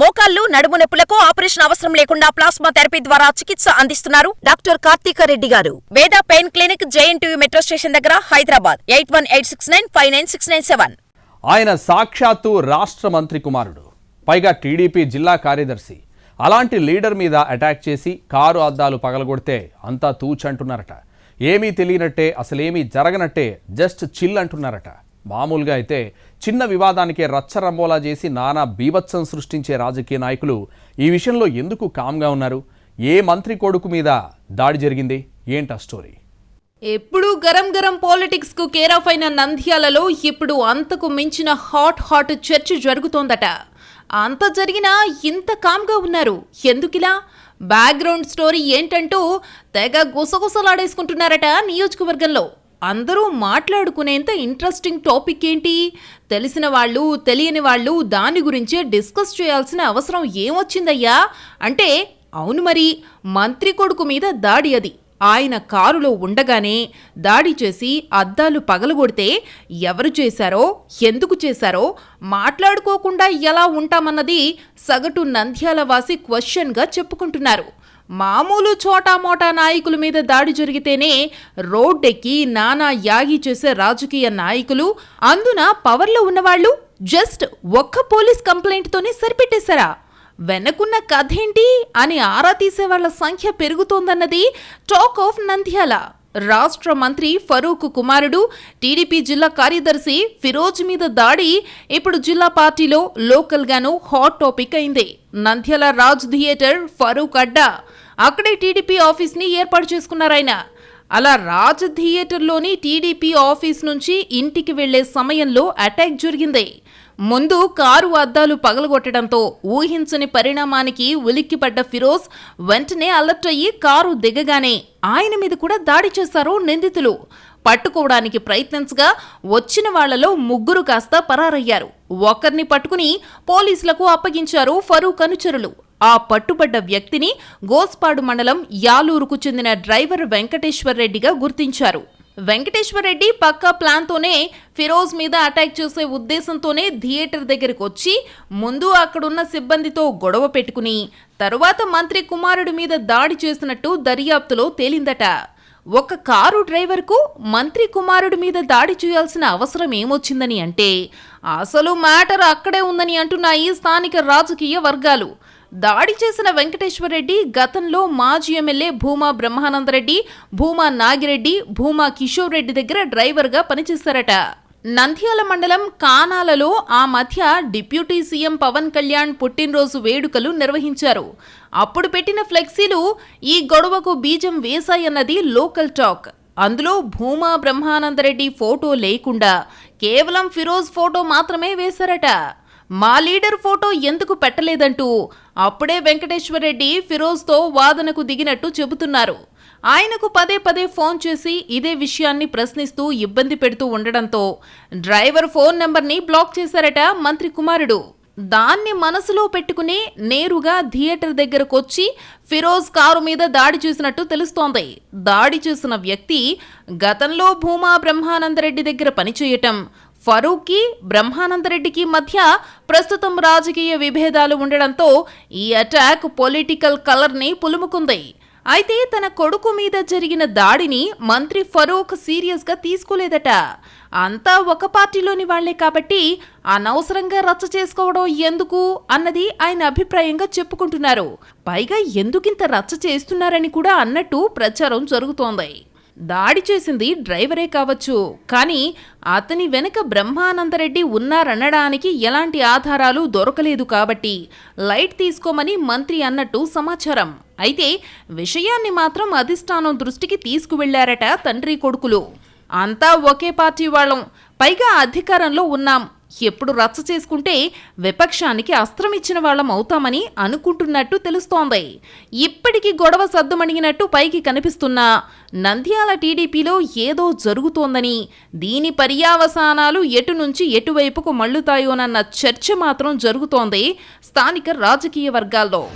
మోకాళ్ళు నడుము నొప్పులకు ఆపరేషన్ అవసరం లేకుండా ప్లాస్మా థెరపీ ద్వారా చికిత్స అందిస్తున్నారు doctor Karthika Reddy garu. Veda pain clinic JNTU metro station దగ్గర Hyderabad. Eight one eight six nine five nine six nine seven. ఆయన సాక్షాత్తు రాష్ట్ర మంత్రి కుమారుడు. పైగా టీడీపీ జిల్లా కార్యదర్శి. అలాంటి లీడర్ మీద అటాక్ చేసి కారు అద్దాలు పగలగొడితే అంతా తూచంటున్నారట. ఏమీ తెలియనట్టే అసలేమీ జరగనట్టే జస్ట్ చిల్ అంటున్నారట. మామూలుగా అయితే చిన్న వివాదానికే రచ్చరంబోలా చేసి నానా బీభత్సం సృష్టించే రాజకీయ నాయకులు ఈ విషయంలో ఎందుకు కామ్గా ఉన్నారు? ఏ మంత్రి కొడుకు మీద దాడి జరిగింది? ఏంటా స్టోరీ? ఎప్పుడు గరం గరం పాలిటిక్స్కు కేరాఫ్ అయిన నంద్యాలలో ఇప్పుడు అంతకు మించిన హాట్ హాట్ చర్చ జరుగుతోందట. అంత జరిగినా ఇంత కామ్గా ఉన్నారు. ఎందుకిలా? బ్యాక్గ్రౌండ్ స్టోరీ ఏంటంటూ తెగ గుసగుసలాడేసుకుంటున్నారట నియోజకవర్గంలో. అందరూ మాట్లాడుకునేంత ఇంట్రెస్టింగ్ టాపిక్ ఏంటి? తెలిసిన వాళ్ళు తెలియని వాళ్ళు దాని గురించే డిస్కస్ చేయాల్సిన అవసరం ఏమొచ్చిందయ్యా? అంటే అవును మరి మంత్రి కొడుకు మీద దాడి అది. ఆయన కారులో ఉండగానే దాడి చేసి అద్దాలు పగలగొడితే ఎవరు చేశారో ఎందుకు చేశారో మాట్లాడుకోకుండా ఎలా ఉంటామన్నది సగటు నంద్యాల వాసి క్వశ్చన్గా చెప్పుకుంటున్నారు. మామూలు చోటామోటా నాయకుల మీద దాడి జరిగితేనే రోడ్డెక్కి నానా యాగి చేసే రాజకీయ నాయకులు అందున పవర్లో ఉన్నవాళ్ళు జస్ట్ ఒక్క పోలీస్ కంప్లైంట్తోనే సరిపెట్టేశారా? వెనకున్న కథేంటి? అని ఆరా తీసే వాళ్ళ సంఖ్య పెరుగుతోందన్నది టాక్ ఆఫ్ నంద్యాల. రాష్ట్ర మంత్రి ఫరూక్ కుమారుడు టీడీపీ జిల్లా కార్యదర్శి ఫిరోజ్ మీద దాడి. ఇప్పుడు జిల్లా పార్టీలో లోకల్గాను హాట్ టాపిక్ అయింది. నంద్యాల రాజ్ థియేటర్ ఫరూక్ అడ్డా. అక్కడే టీడీపీ ఆఫీస్ని ఏర్పాటు చేసుకున్నారాయన అలా రాజ్ థియేటర్లోని టీడీపీ ఆఫీస్ నుంచి ఇంటికి వెళ్ళే సమయంలో అటాక్ జరిగింది. ముందు కారు అద్దాలు పగలగొట్టడంతో ఊహించని పరిణామానికి ఉలిక్కిపడ్డ ఫిరోజ్ వెంటనే అలర్ట్ అయ్యి కారు దిగగానే ఆయన మీద కూడా దాడి చేశారు నిందితులు. పట్టుకోవడానికి ప్రయత్నించగా వచ్చిన వాళ్ళలో ముగ్గురు కాస్త పరారయ్యారు. ఒకరిని పట్టుకుని పోలీసులకు అప్పగించారు ఫరూక్ అనుచరులు. ఆ పట్టుబడ్డ వ్యక్తిని గోస్పాడు మండలం యాలూరుకు చెందిన డ్రైవర్ వెంకటేశ్వర్ రెడ్డిగా గుర్తించారు. వెంకటేశ్వర్ రెడ్డి పక్కా ప్లాన్తోనే ఫిరోజ్ మీద అటాక్ చేసే ఉద్దేశంతోనే థియేటర్ దగ్గరకు వచ్చి ముందు అక్కడున్న సిబ్బందితో గొడవ పెట్టుకుని తరువాత మంత్రి కుమారుడి మీద దాడి చేసినట్టు దర్యాప్తులో తేలిందట. ఒక కారు డ్రైవర్కు మంత్రి కుమారుడి మీద దాడి చేయాల్సిన అవసరం ఏమొచ్చిందని అంటే అసలు మ్యాటర్ అక్కడే ఉందని అంటున్నాయి స్థానిక రాజకీయ వర్గాలు. దాడి చేసిన వెంకటేశ్వరరెడ్డి గతంలో మాజీ ఎమ్మెల్యే భూమా బ్రహ్మానందరెడ్డి భూమా నాగిరెడ్డి భూమా కిషోర్ రెడ్డి దగ్గర డ్రైవర్గా పనిచేశారట. నంద్యాల మండలం కానాలలో ఆ మధ్య డిప్యూటీ సీఎం పవన్ కళ్యాణ్ పుట్టినరోజు వేడుకలు నిర్వహించారు. అప్పుడు పెట్టిన ఫ్లెక్సీలు ఈ గొడవకు బీజం వేశాయన్నది లోకల్ టాక్. అందులో భూమా బ్రహ్మానందరెడ్డి ఫోటో లేకుండా కేవలం ఫిరోజ్ ఫోటో మాత్రమే వేశారట. మా లీడర్ ఫోటో ఎందుకు పెట్టలేదంటూ అప్పుడే వెంకటేశ్వరరెడ్డి ఫిరోజ్తో వాదనకు దిగినట్టు చెబుతున్నారు. ఆయనకు పదే పదే ఫోన్ చేసి ఇదే విషయాన్ని ప్రశ్నిస్తూ ఇబ్బంది పెడుతూ ఉండడంతో డ్రైవర్ ఫోన్ నెంబర్ని బ్లాక్ చేశారట మంత్రి కుమారుడు. దాన్ని మనసులో పెట్టుకుని నేరుగా థియేటర్ దగ్గరకొచ్చి ఫిరోజ్ కారు మీద దాడి చేసినట్టు తెలుస్తోంది. దాడి చేసిన వ్యక్తి గతంలో భూమా బ్రహ్మానందరెడ్డి దగ్గర పనిచేయటం ఫరూక్కి బ్రహ్మానందరెడ్డికి మధ్య ప్రస్తుతం రాజకీయ విభేదాలు ఉండడంతో ఈ అటాక్ పొలిటికల్ కలర్ని పులుముకుంది. అయితే తన కొడుకు మీద జరిగిన దాడిని మంత్రి ఫరూక్ సీరియస్గా తీసుకోలేదట. అంతా ఒక పార్టీలోని వాళ్ళే కాబట్టి అనవసరంగా రచ్చ చేసుకోవడం ఎందుకు అన్నది ఆయన అభిప్రాయంగా చెప్పుకుంటున్నారు. పైగా ఎందుకింత రచ్చ చేస్తున్నారని కూడా అన్నట్టు ప్రచారం జరుగుతోంది. దాడి చేసింది డ్రైవరే కావచ్చు. కానీ అతని వెనుక బ్రహ్మానందరెడ్డి ఉన్నారనడానికి ఎలాంటి ఆధారాలు దొరకలేదు కాబట్టి లైట్ తీసుకోమని మంత్రి అన్నట్టు సమాచారం. అయితే విషయాన్ని మాత్రం అధిష్టానం దృష్టికి తీసుకువెళ్ళారట తండ్రి కొడుకులు. అంతా ఒకే పార్టీ వాళ్ళం. పైగా అధికారంలో ఉన్నాం. ఎప్పుడు రచ్చ చేసుకుంటే విపక్షానికి అస్త్రం ఇచ్చిన వాళ్ళం అవుతామని అనుకుంటున్నట్టు తెలుస్తోంది. ఇప్పటికీ గొడవ సద్దుమణిగినట్టు పైకి కనిపిస్తున్న నంద్యాల టీడీపీలో ఏదో జరుగుతోందని దీని పర్యావసానాలు ఎటు నుంచి ఎటువైపుకు మళ్ళుతాయోనన్న చర్చ మాత్రం జరుగుతోంది స్థానిక రాజకీయ వర్గాల్లో.